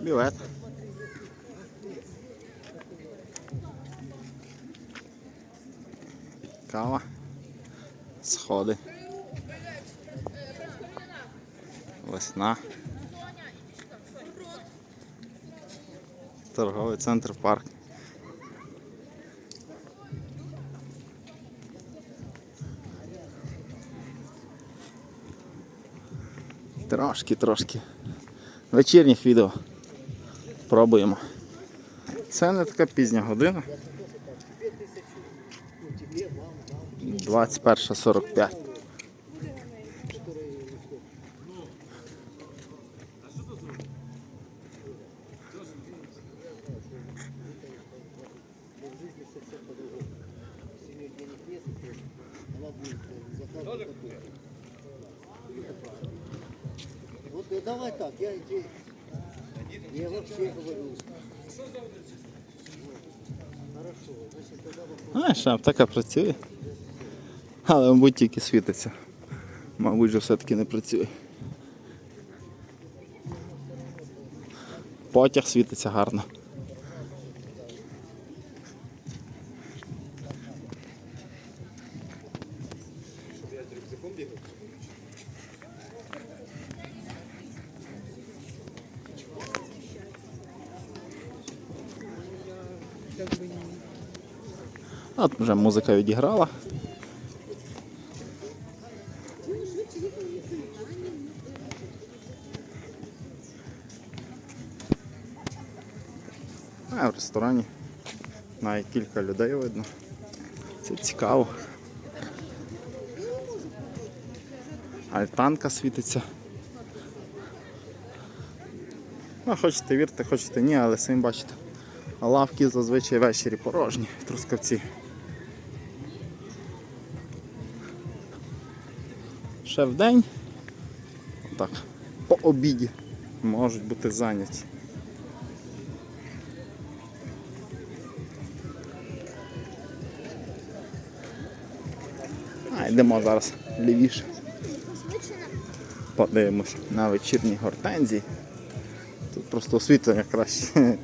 Бювет. Кава. Сходи. Весна. Торговий центр парк. Трошки, трошки. Вечірніх відео. Пробуємо. Це не така пізня година. 21.45. Вот э, давай так, я, я, я вопрос. Знаєш, аптека працює. Але, мабуть, тільки світиться. Мабуть, вже все-таки не працює. Потяг світиться гарно. Вже музика відіграла. А в ресторані навіть кілька людей видно. Це цікаво. Альтанка світиться. Ну, хочете вірте, хочете ні, але самі бачите. Лавки зазвичай ввечері порожні в Трускавці. Ще в день, так, по обіді можуть бути зайняті. А, йдемо зараз лівіше. Подивимось на вечірні гортензії. Тут просто освітлення краще.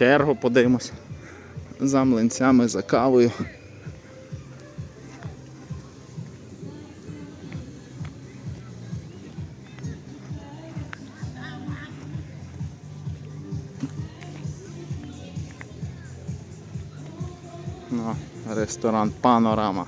Чергу подивимось. За млинцями, за кавою. Ну, ресторан Панорама.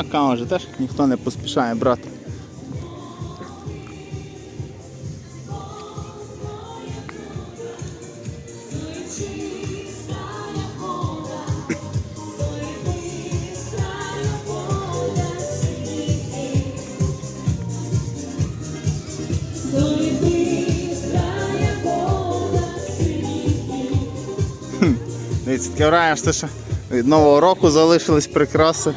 А кам вже теж ніхто не поспішає брати. Дивіться, таке враження, що від нового року залишились прикраси.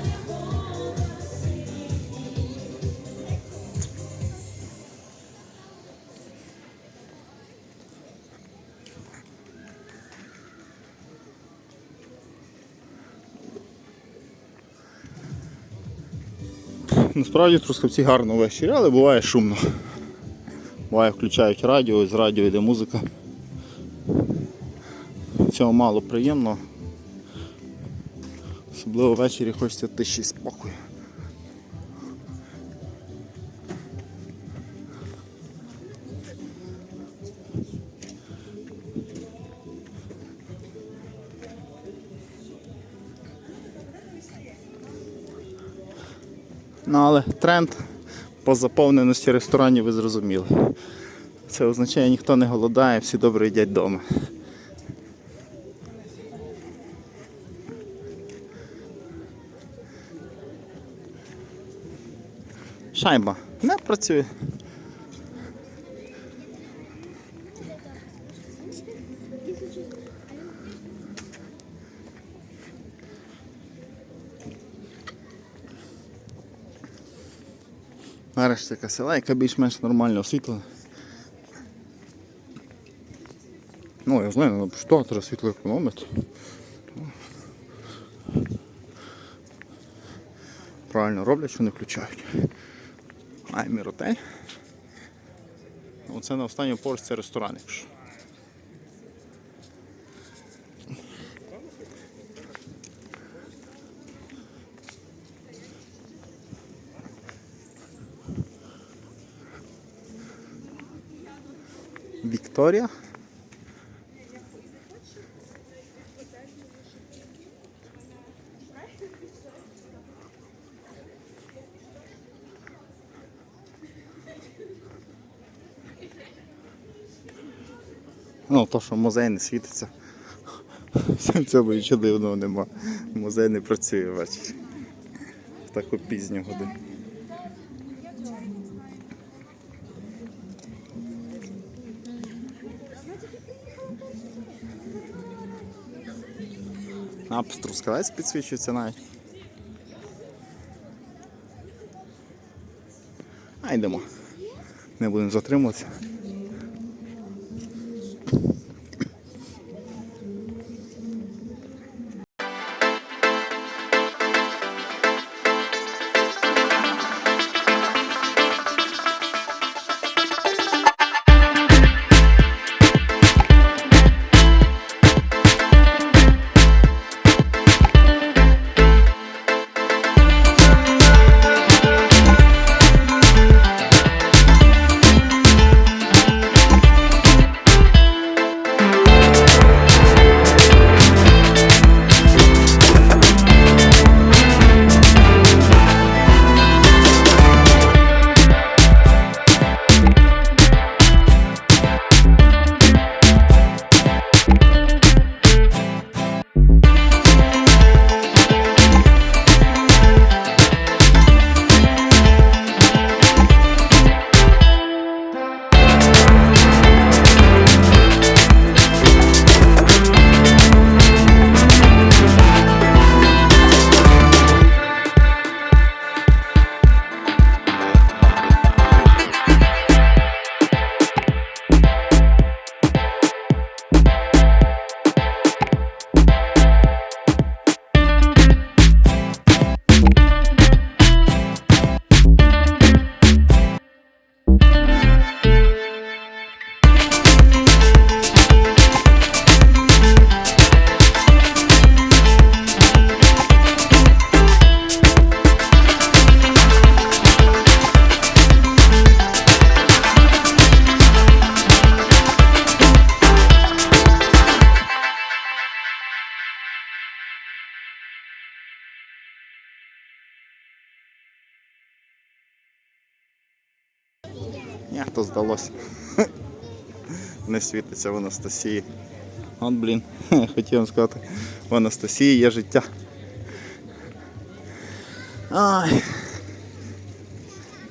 Насправді трускавці гарно ввечері, але буває шумно. Буває включають радіо, з радіо йде музика. Цього мало приємно. Особливо ввечері хочеться тиші і Ну але тренд по заповненості ресторанів ви зрозуміли. Це означає, ніхто не голодає, всі добре їдять вдома. Шайба не працює. Нарешті така села, яка більш-менш нормально освітлена. Ну, я знаю, ну, що треба світло економити. Правильно роблять, що не включають. Аймір отель. Оце на останньому поверсі це ресторан, якщо. Вікторія. Ну, то, що музей не світиться. В цьому нічого дивного нема. Музей не працює ввечері. В таку пізню годину. А, трускавець підсвічується навіть. А йдемо. Не будемо затримуватися. Як здалося? Не світиться в Анастасії. От, блін, хотів вам сказати, в Анастасії є життя. Ай.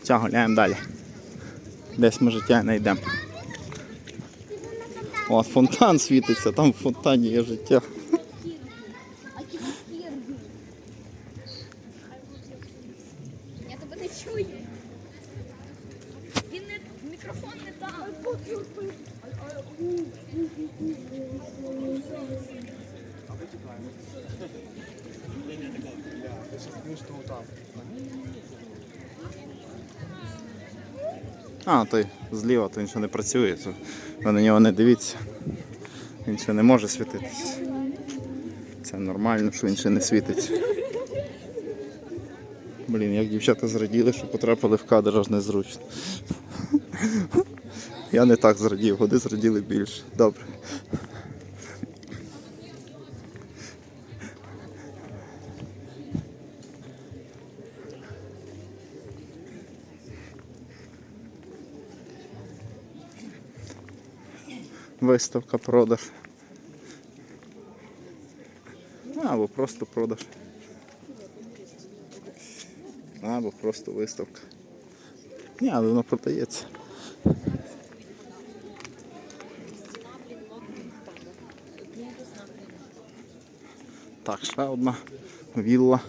Ча, гуляємо далі. Десь ми життя не йдемо. От фонтан світиться, там в фонтані є життя. А, той зліва, то він ще не працює, то ви на нього не дивіться. Він ще не може світитися. Це нормально, що він ще не світиться. Блін, як дівчата зраділи, що потрапили в кадр аж незручно. Я не так зрадів, вони зраділи більше. Добре. Виставка, продаж. Або просто продаж. Або просто виставка. Ні, але воно продається. Так, ще одна вілла,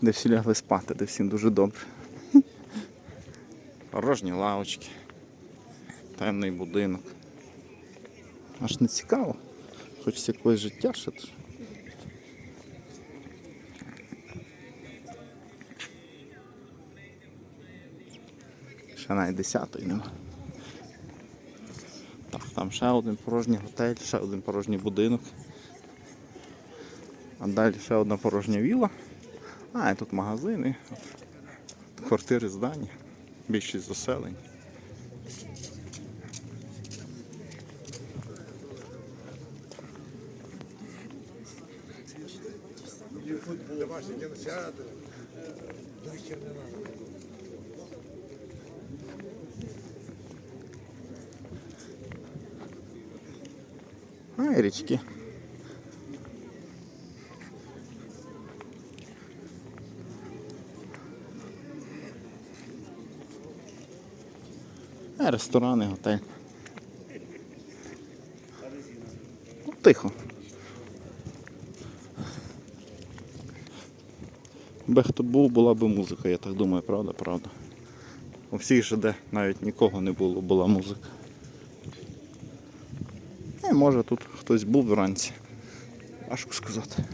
де всі лягли спати, де всім дуже добре. Порожні лавочки, темний будинок. Аж не цікаво. Хочеться якогось життя ще. Ще навіть десятої нема. Так, там ще один порожній готель, ще один порожній будинок. А далі ще одна порожня віла. А, і тут магазини, квартири здання, більшість заселень. Кинотеатр. Нахер не надо. А, і річки. А, ресторани, готель. Ну, тихо. Би хто був, була би музика, я так думаю, правда, правда. У всіх же де навіть нікого не було, була музика. Не, може тут хтось був вранці. Важко сказати.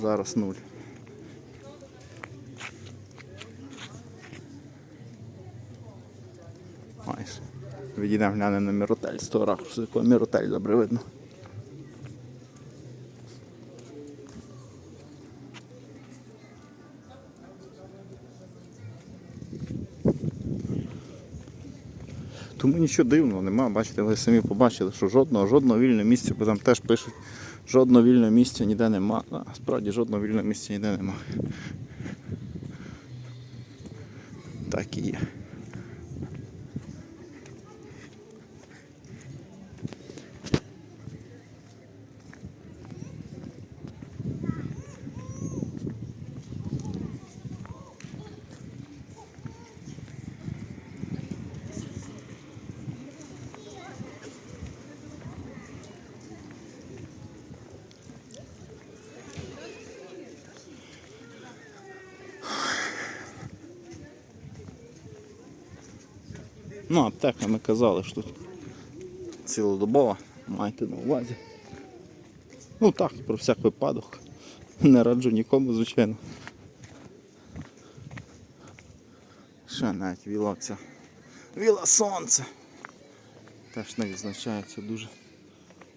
Зараз нуль. Майже. Відійдемо глянемо на міротель з того ракурсу, якого міротель добре видно. Тому нічого дивного нема. Бачите, ви самі побачили, що жодного, жодного вільного місця, бо там теж пишуть, жодного вільного місця ніде нема. А, справді жодного вільного місця ніде нема. Так і є. Ну, аптека ми казали, що тут цілодобова, майте на увазі. Ну так, про всяк випадок. Не раджу нікому, звичайно. Ще навіть віла ця. Віла сонце. Теж не відзначається дуже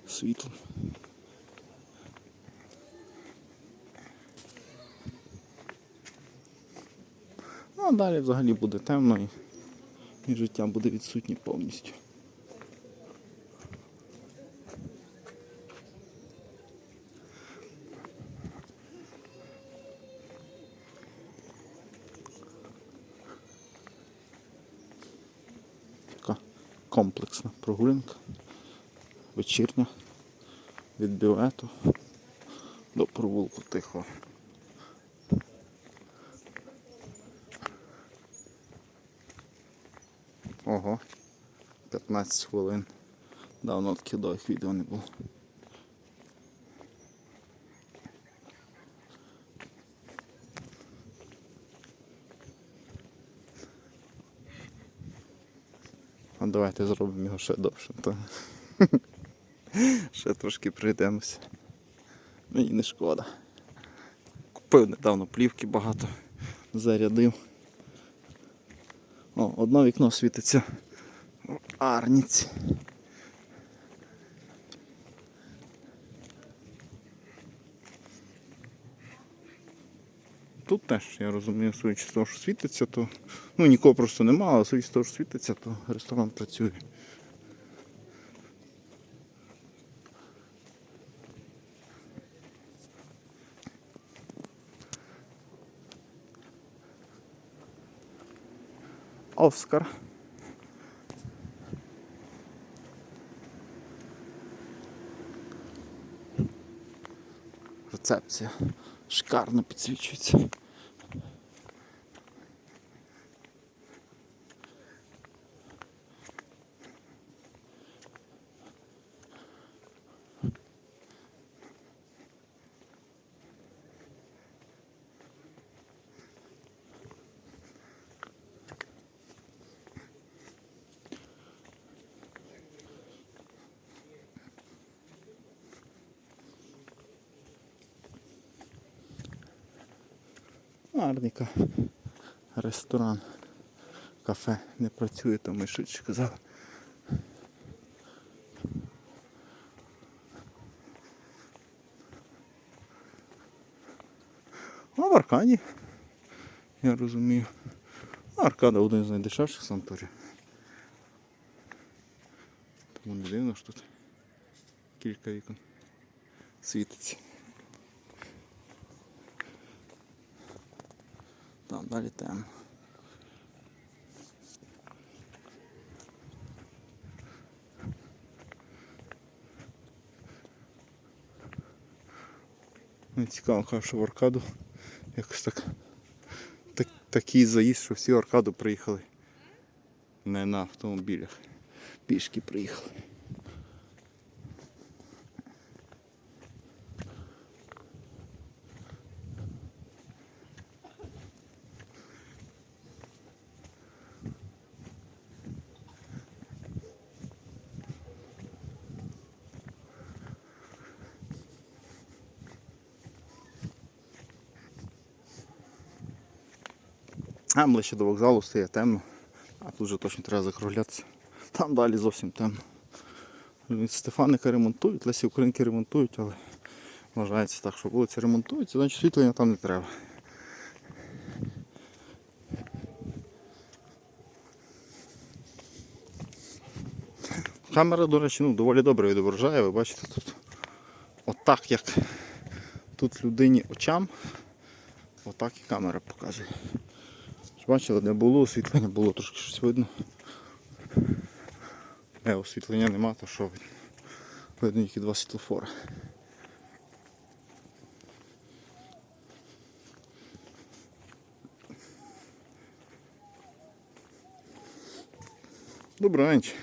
світлом. Ну а далі взагалі буде темно і і життя буде відсутнє повністю. Така комплексна прогулянка, вечірня від бювету до провулку тихого. Ого, 15 хвилин. Давно таких довгих відео не було. А давайте зробимо його ще довше. То... ще трошки прийдемося. Мені не шкода. Купив недавно плівки багато, зарядив. О, одне вікно світиться Арніці. Тут теж, я розумію, судячи з того, що світиться, то ну нікого просто немає, але судячи з того, що світиться, то ресторан працює. Оскар. Рецепція шикарно підсвічується. Арніка. Ресторан. Кафе не працює, то ми швидше казали. А в Аркаді, я розумію. Аркада один з найдешевших санаторів. Тому не дивно, що тут кілька вікон світиться. Далі темно. Мені цікаво, кажу, що в аркаду якось так, так такий заїзд, що всі в аркаду приїхали. Не на автомобілях. Пішки приїхали. А ближче до вокзалу стає темно. А тут вже точно треба закруглятися. Там далі зовсім темно. Стефаника ремонтують, Лесі Українки ремонтують, але вважається так, що вулиці ремонтуються, значить світлення там не треба. Камера, до речі, ну, доволі добре відображає, ви бачите тут. Отак як тут людині очам, отак і камера показує. Бачили, не було освітлення, було трошки щось видно. Е, освітлення нема, то що видно? Видно тільки два світлофори. Вечір.